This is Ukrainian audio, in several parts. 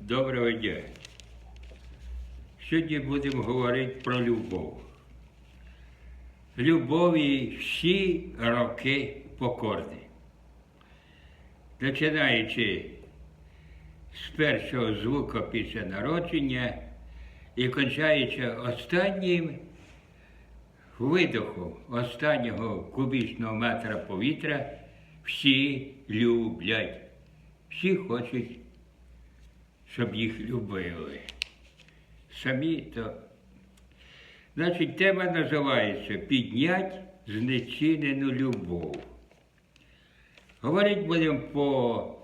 Доброго дня. Сьогодні будемо говорити про любов. Любові всі роки покорні. Починаючи з першого звука після народження і кончаючи останнім видохом останнього кубічного метра повітря, всі люблять, всі хочуть щоб їх любили. Самі то. Значить, тема називається Піднять знечинену любов. Говорити будемо по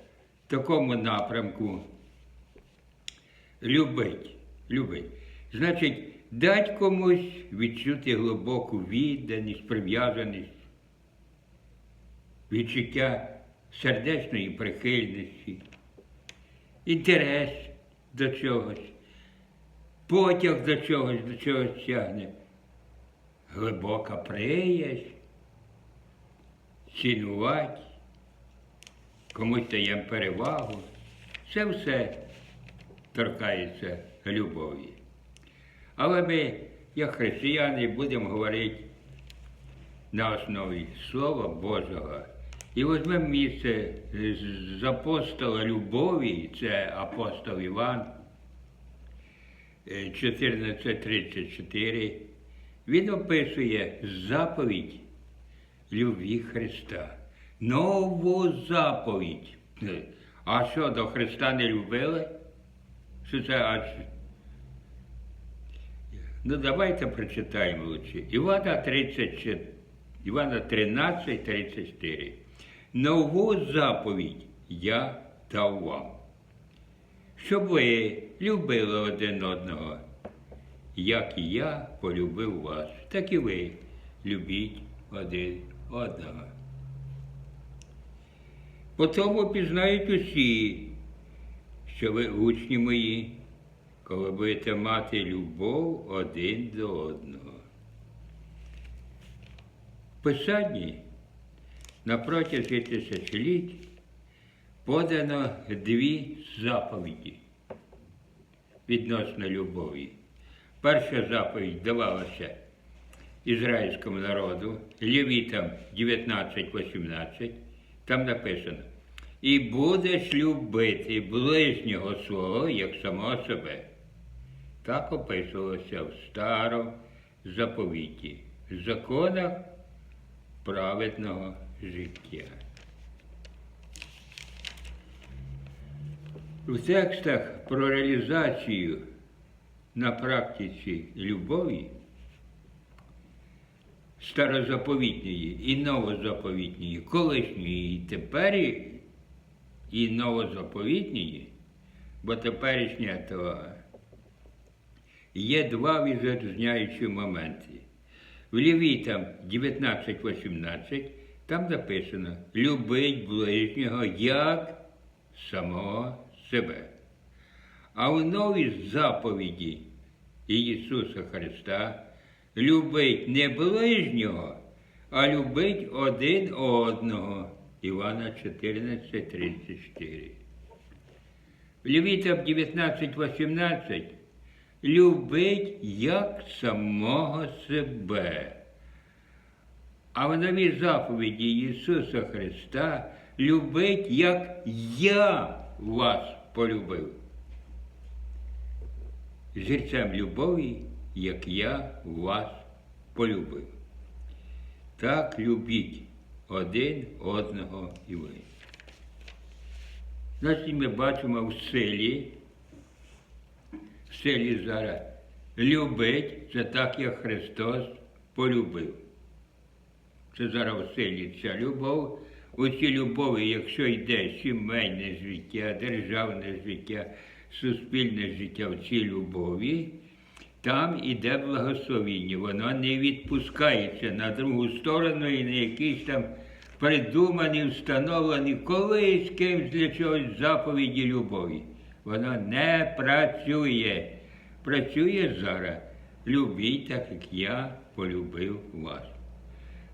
такому напрямку. Любить. Любить. Значить, дати комусь відчути глибоку відданість, прив'язаність, відчуття сердечної прихильності інтерес до чогось, потяг до чогось, до чогось тягне, глибока приязнь, цінувати, комусь даємо перевагу. Це все торкається любові. Але ми, як християни, будемо говорити на основі Слова Божого. І візьмемо місце з- з апостола Любові, це апостол Іван, е, 14.34. Він описує заповідь любві Христа. Нову заповідь. Е, А що, до Христа не любили? Що це аж? Ну, давайте прочитаємо лучше. Івана 34, Івана 13, 34. Нову заповідь я дав вам, щоб ви любили один одного, як і я полюбив вас, так і ви любіть один одного. По тому пізнають усі, що ви учні мої, коли будете мати любов один до одного. В Писанні на протязі тисячоліть подано дві заповіді відносно любові. Перша заповідь давалася ізраїльському народу, Левітам 19.18, там написано, і будеш любити ближнього свого, як самого себе. Так описувалося в старому заповіті, законах праведного життя. У текстах про реалізацію на практиці любові старозаповітньої і новозаповітньої, колишньої і тепер і новозаповітньої, бо теперішня то є два відрізняючі моменти. В Левітам 19.18 там написано любить ближнього як самого себе. А в новій заповіді Ісуса Христа любить не ближнього, а любить один одного. Івана 14.34. В Левітам 19.18 любить як самого себе. А в новій заповіді Ісуса Христа любить, як я вас полюбив. Зірцем любові, як я вас полюбив. Так любіть один одного і ви. Значить, ми бачимо в селі, в селі зараз любить це так, як Христос полюбив. Це зараз в селі ця любов. У цій любові, якщо йде сімейне життя, державне життя, суспільне життя в цій любові, там іде благословіння. Воно не відпускається на другу сторону і на якісь там придумані, встановлені колись кимсь для чогось заповіді любові. Воно не працює. Працює зараз. Любіть так, як я полюбив вас.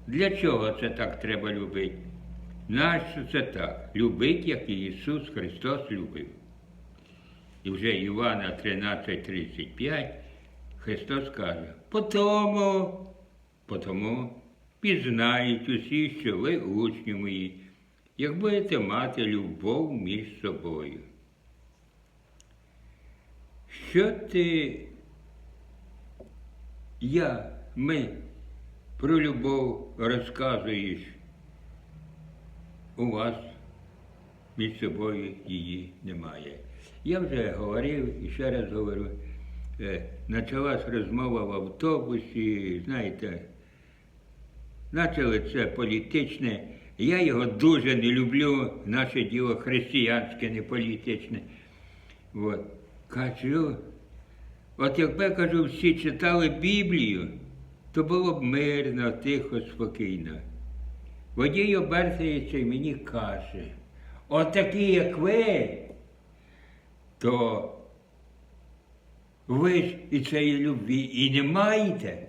Для чого це так треба любити? Нащо це так? Любить, як і Ісус Христос любив. і вже Івана 13.35, Христос каже, потому, потому пізнають усі, що ви учні мої, як будете мати любов між собою. Що ти, я, ми про любов розказуєш, у вас між собою її немає. Я вже говорив і ще раз говорю, е, почалась розмова в автобусі, знаєте, почали це політичне. Я його дуже не люблю, наше діло християнське, не політичне. От. Кажу, от якби кажу, всі читали Біблію, то було б мирно, тихо, спокійно. Водій обертається і мені каже, от такі, як ви, то ви ж і цієї любві і не маєте.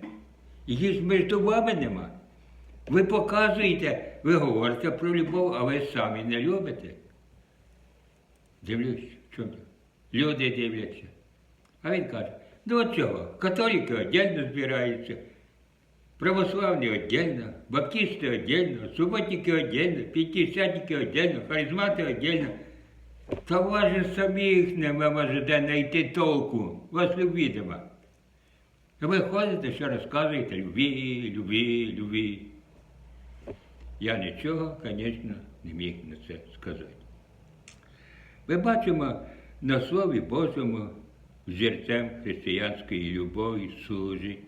Її ж між вами нема. Ви показуєте, ви говорите про любов, а ви самі не любите. Дивлюсь, що це? Люди дивляться. А він каже, ну от чого? Католики віддільно збираються, православні віддільно, баптисти віддільно, суботники віддільно, п'ятдесятники віддільно, харизмати віддільно. Та у вас же самих нема можете знайти толку, вас нема. Ви ходите, що розказуєте любві, любві, любві. Я нічого, звісно, не міг на це сказати. Ми бачимо на Слові Божому взірцем християнської любові служить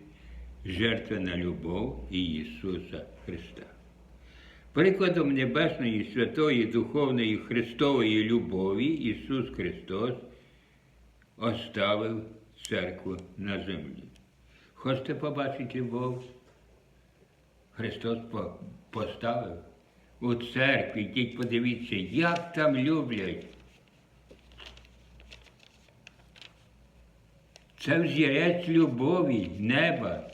жертвена любов Ісуса Христа. Прикладом Небесної Святої Духовної Христової любові Ісус Христос оставив церкву на землі. Хочете побачити любов? Христос поставив у церкві, йдіть подивіться, як там люблять. Це взірець любові, неба.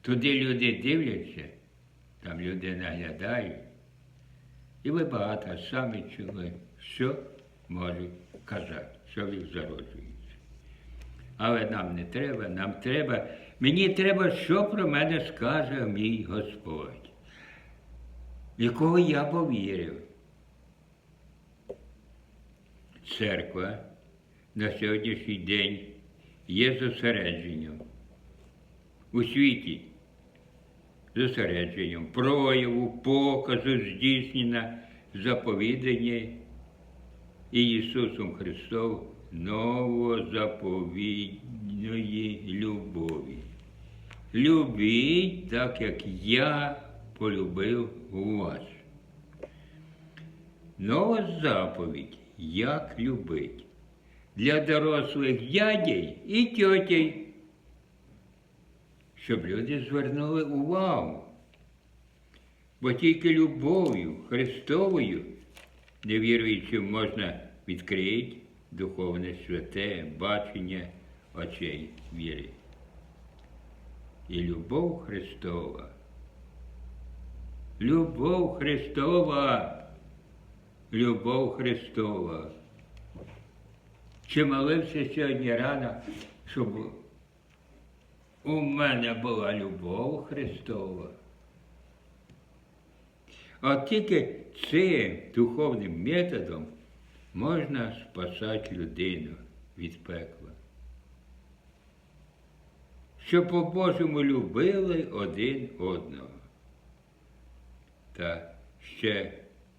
Туди люди дивляться, там люди наглядають. І ви багато самі чули, що можуть казати, що їх зароджується. Але нам не треба, нам треба, мені треба, що про мене скаже мій Господь, якого я повірив. Церква на сьогоднішній день є зосередженням у світі, зосередженням прояву, показу, здійснення, заповідання Ісусом Христом новозаповідної любові. Любіть так, як я полюбив вас. Нова заповідь, як любить для дорослих дядей і тьотей, щоб люди звернули увагу. Бо тільки любов'ю Христовою невіруючим можна відкрити духовне святе бачення очей віри. І любов Христова. Любов Христова. Любов Христова. Чи молився сьогодні рано, щоб у мене була любов Христова? От тільки цим духовним методом можна спасати людину від пекла. Щоб по-божому любили один одного. Та ще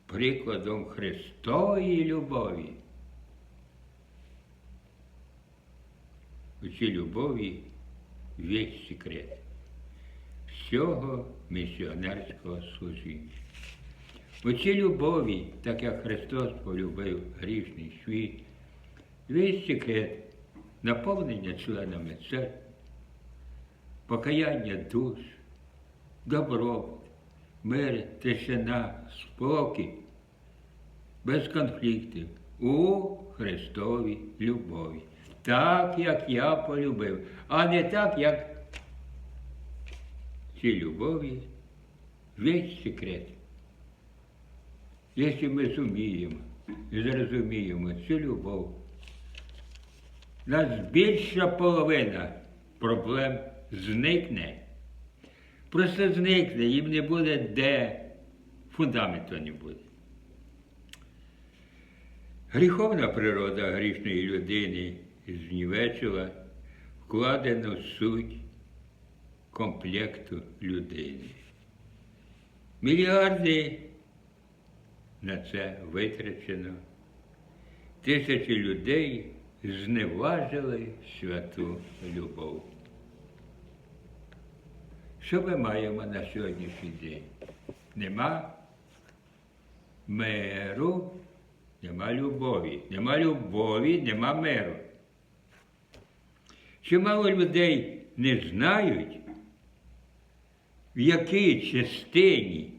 прикладом Христової любові. У цій любові весь секрет всього місіонерського служіння. У цій любові, так як Христос полюбив грішний світ, весь секрет наповнення членами церкви, покаяння душ, добробут, мир, тишина, спокій, без конфліктів у Христовій любові. Так, як я полюбив, а не так, як цій любові весь секрет. Якщо ми зуміємо і зрозуміємо цю любов, нас більша половина проблем зникне. Просто зникне, їм не буде де, фундаменту не буде. Гріховна природа грішної людини знівечила вкладену суть комплекту людини. Мільярди на це витрачено. Тисячі людей зневажили святу любов. Що ми маємо на сьогоднішній день? Нема миру, нема любові. Нема любові, нема миру. Чимало людей не знають, в якій частині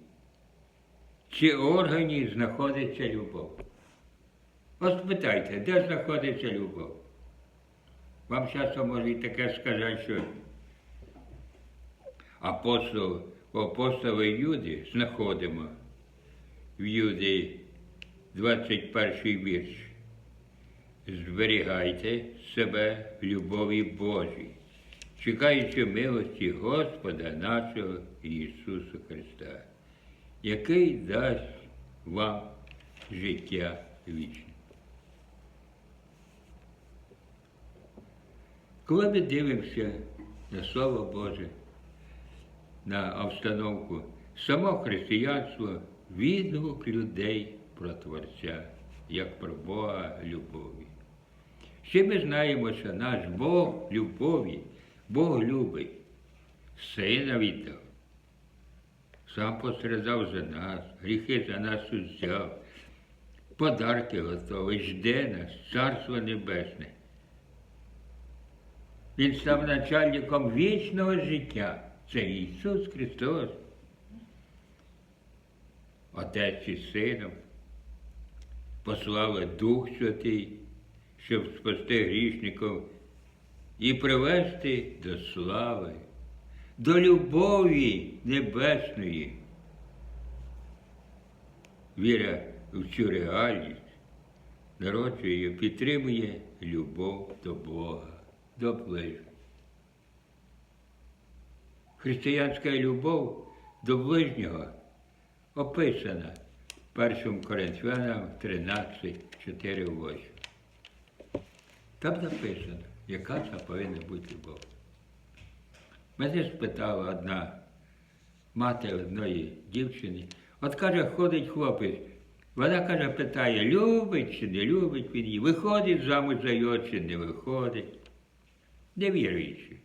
чи органі знаходиться любов. От спитайте, де знаходиться любов? Вам часто можуть таке сказати, що апостол, апостоли Юди знаходимо в Юді 21 вірш. Зберігайте себе любові Божій, чекаючи милості Господа нашого Ісуса Христа, який дасть вам життя вічне. Коли ми дивимося на Слово Боже, на обстановку, само християнство відгук людей про Творця, як про Бога любові. Ще ми знаємо, що наш Бог любові, Бог любить, сина віддав. Сам постраждав за нас, гріхи за нас узяв, подарки готові, жде нас, Царство Небесне. Він став начальником вічного життя. Це Ісус Христос. Отець і Сином послали Дух Святий, щоб спасти грішників і привести до слави, до любові небесної. Віра в цю реальність народжує, підтримує любов до Бога, до ближнього. Християнська любов до ближнього описана 1 Коринфянам 13, 4, 8. Там написано, яка це повинна бути любов. Мене спитала одна мати одної дівчини, от каже, ходить хлопець. Вона каже, питає, любить чи не любить він її, виходить замуж за його чи не виходить. Не віруючи.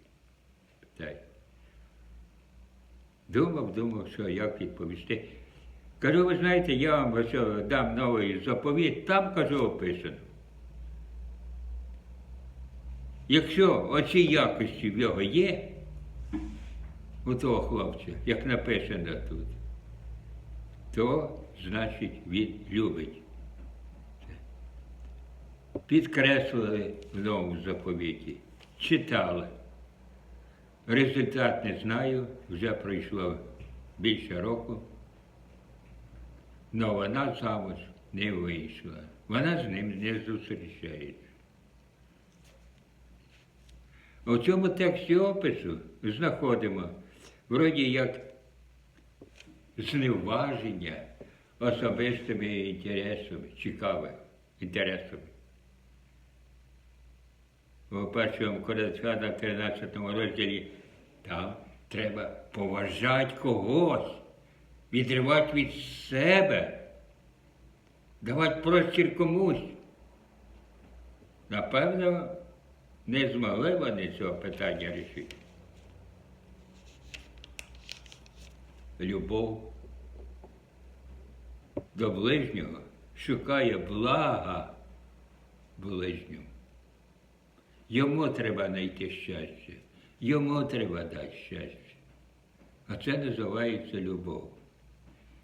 Питає. Думав, думав, що як відповісти. Кажу, ви знаєте, я вам ось дам новий заповіт, там кажу описано. Якщо оці якості в його є, у того хлопця, як написано тут, то значить він любить. Підкреслили в новому заповіті, читали. Результат не знаю, вже пройшло більше року. але вона замуж не вийшла. Вона з ним не зустрічається. У цьому тексті опису знаходимо вроді як зневаження особистими інтересами, цікавими інтересами. У першому Коринфянам 13 розділі там треба поважати когось, відривати від себе, давати простір комусь. Напевно, не змогли вони цього питання рішити. Любов до ближнього шукає блага ближньому. Йому треба знайти щастя, йому треба дати щастя. А це називається любов.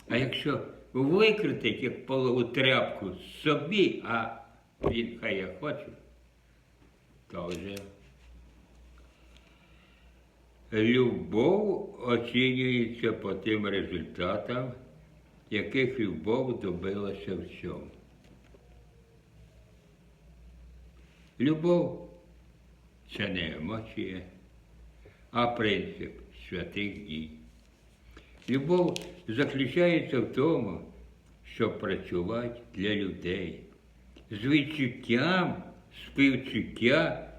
А якщо викрутить як полову тряпку собі, а він хай я хоче, то любов оцінюється по тим результатам, яких любов добилася в цьому. Любов це не емоція, а принцип святих дій. Любов заключається в тому, щоб працювати для людей з відчуттям співчуття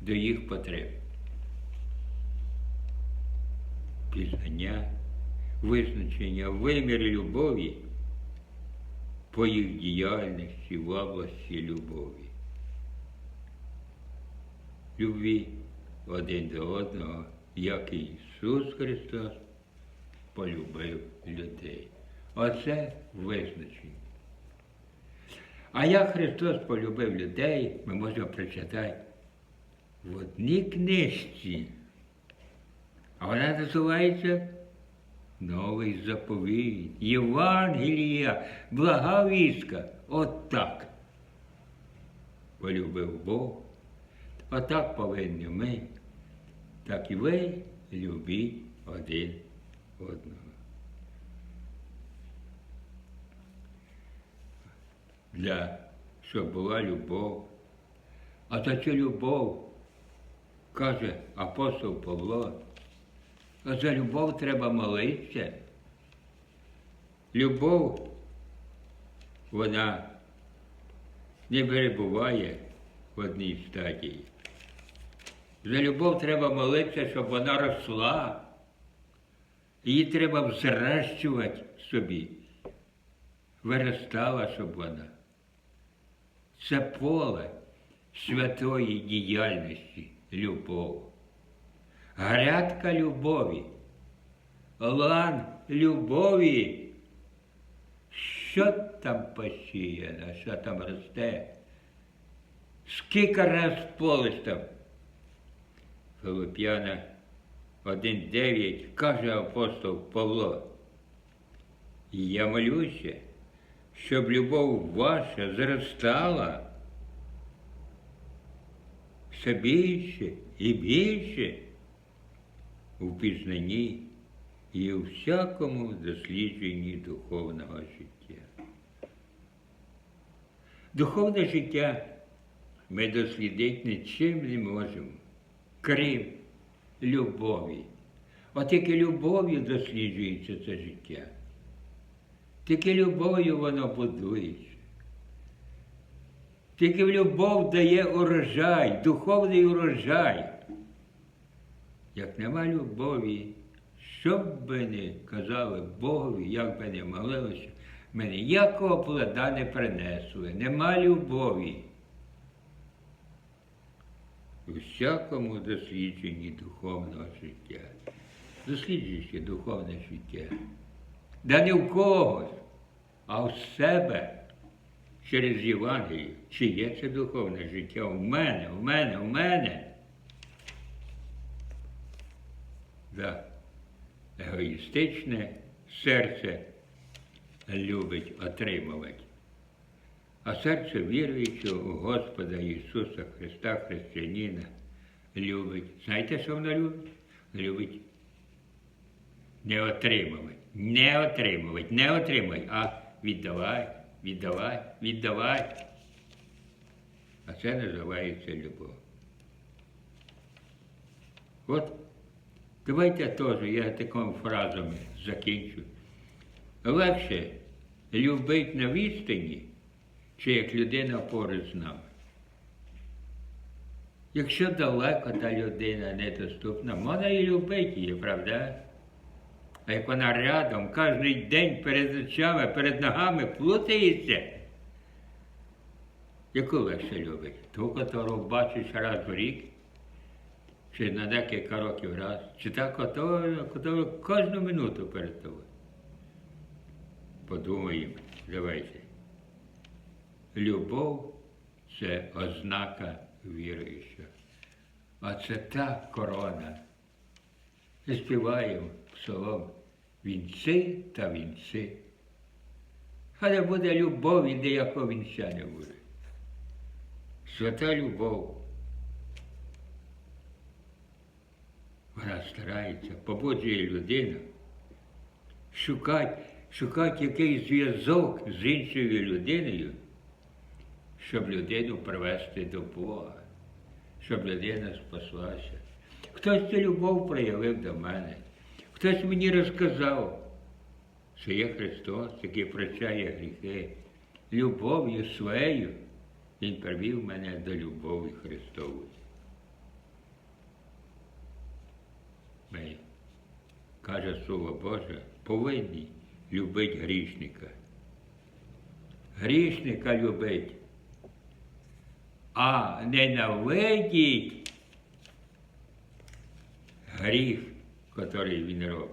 до їх потреб. Пізнання, визначення, вимір любові по їх діяльності в області любові. Любві один до одного, як і Ісус Христос полюбив людей. Оце визначення. А як Христос полюбив людей, ми можемо прочитати в одній книжці. А вона називається Новий заповіт, Євангелія, блага вістка. От так. Полюбив Бог. Отак повинні ми, так і ви любіть один одного. Для щоб була любов. А за цю любов, каже апостол Павло, а за любов треба молитися. Любов, вона не перебуває в одній стадії. За любов треба молитися, щоб вона росла. Її треба взращувати собі. Виростала, щоб вона. Це поле святої діяльності, любов. Грядка любові, лан любові. Що там посіяно, що там росте? Скільки раз поле там? Филип'яна 1.9 каже апостол Павло. Я молюся, щоб любов ваша зростала все більше і більше у пізнанні і у всякому дослідженні духовного життя. Духовне життя ми дослідити нічим не можемо, крім любові. От тільки любов'ю досліджується це життя. Тільки любов'ю воно будується. Тільки любов дає урожай, духовний урожай. Як нема любові, що б ви не казали Богові, як би не молилися, ми ніякого плода не принесли. Нема любові. У всякому дослідженні духовного життя. Досліджуючи духовне життя. Да не в когось, а в себе через Євангелію. Чи є це духовне життя в мене, в мене, в мене? Да. Егоїстичне серце любить отримувати. А серце віруючого у Господа Ісуса Христа, Християнина, любить. Знаєте, що воно любить? Любить не отримувати, не отримувати, не отримуй, а віддавай, віддавай, віддавай. А це називається любов. От давайте теж я такими фразами закінчу. Легше любить на відстані, чи як людина поруч з нами. Якщо далеко та людина недоступна, можна і любити її, правда? А як вона рядом кожен день перед очами, перед ногами плутається, яку легше любить? Ту, яку бачиш раз в рік, чи на декілька років раз, чи так, яку кожну минуту перед тобою. Подумаємо, давайте. Любов це ознака віруючого. А це та корона. Співаємо псалом вінці та вінці. Хай буде любові, ніякого вінця не буде. Свята любов. Вона старається, побуджує людину шукати, шукати якийсь зв'язок з іншою людиною, щоб людину привести до Бога, щоб людина спаслася. Хтось цю любов проявив до мене. Хтось мені розказав, що є Христос, який прощає гріхи. Любов'ю своєю Він привів мене до любові Христової. Ми, каже Слово Боже, повинні любити грішника. Грішника любить, а ненавидіть гріх, який він робить.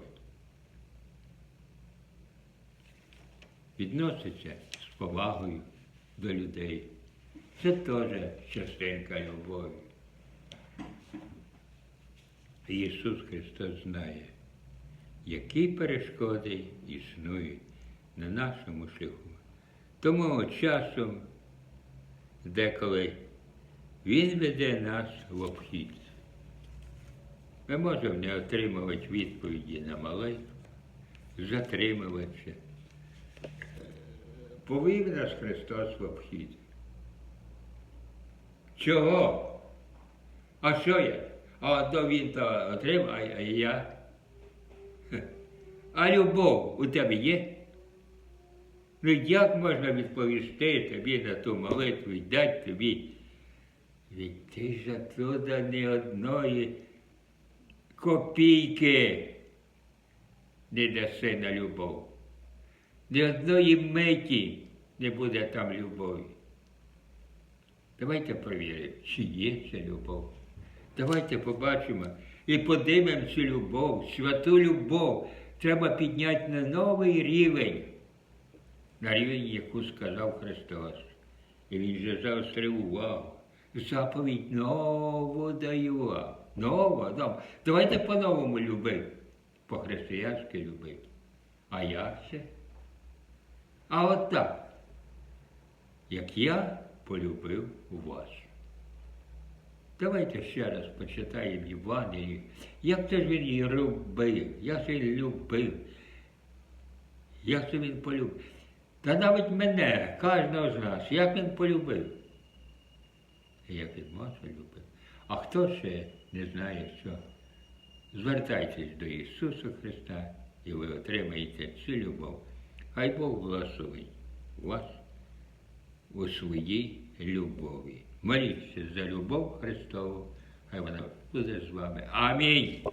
Відноситься з повагою до людей. Це теж частинка любові. Ісус Христос знає, які перешкоди існують на нашому шляху. Тому часом деколи Він веде нас в обхід. Ми можемо не отримувати відповіді на молитву, затримуватися. Повів нас Христос в обхід. Чого? А що я? А то він то отримав, а я. А любов у тебе є? Ну як можна відповісти тобі на ту молитву і дати тобі? Від ти ж оттуда ні одної копійки не даси на любов. Ні одної миті не буде там любові. Давайте перевіримо, чи є ця любов. Давайте побачимо і подивимо цю любов, святу любов. Треба підняти на новий рівень, на рівень, яку сказав Христос. І Він же заострив увагу. Заповідь нову даю вам. Нова, нова. Давайте по-новому любити. По-християнськи любити. А як це? А от так, як я полюбив вас. Давайте ще раз почитаємо Євангелію. Як це ж він її робив, як це він любив, як це він полюбив. Та навіть мене, кожного з нас, як він полюбив. Як він може любив. А хто ще не знає, що звертайтесь до Ісуса Христа і ви отримаєте цю любов. Хай Бог благословить вас у своїй любові. Моліться за любов Христову, хай вона буде з вами. Амінь.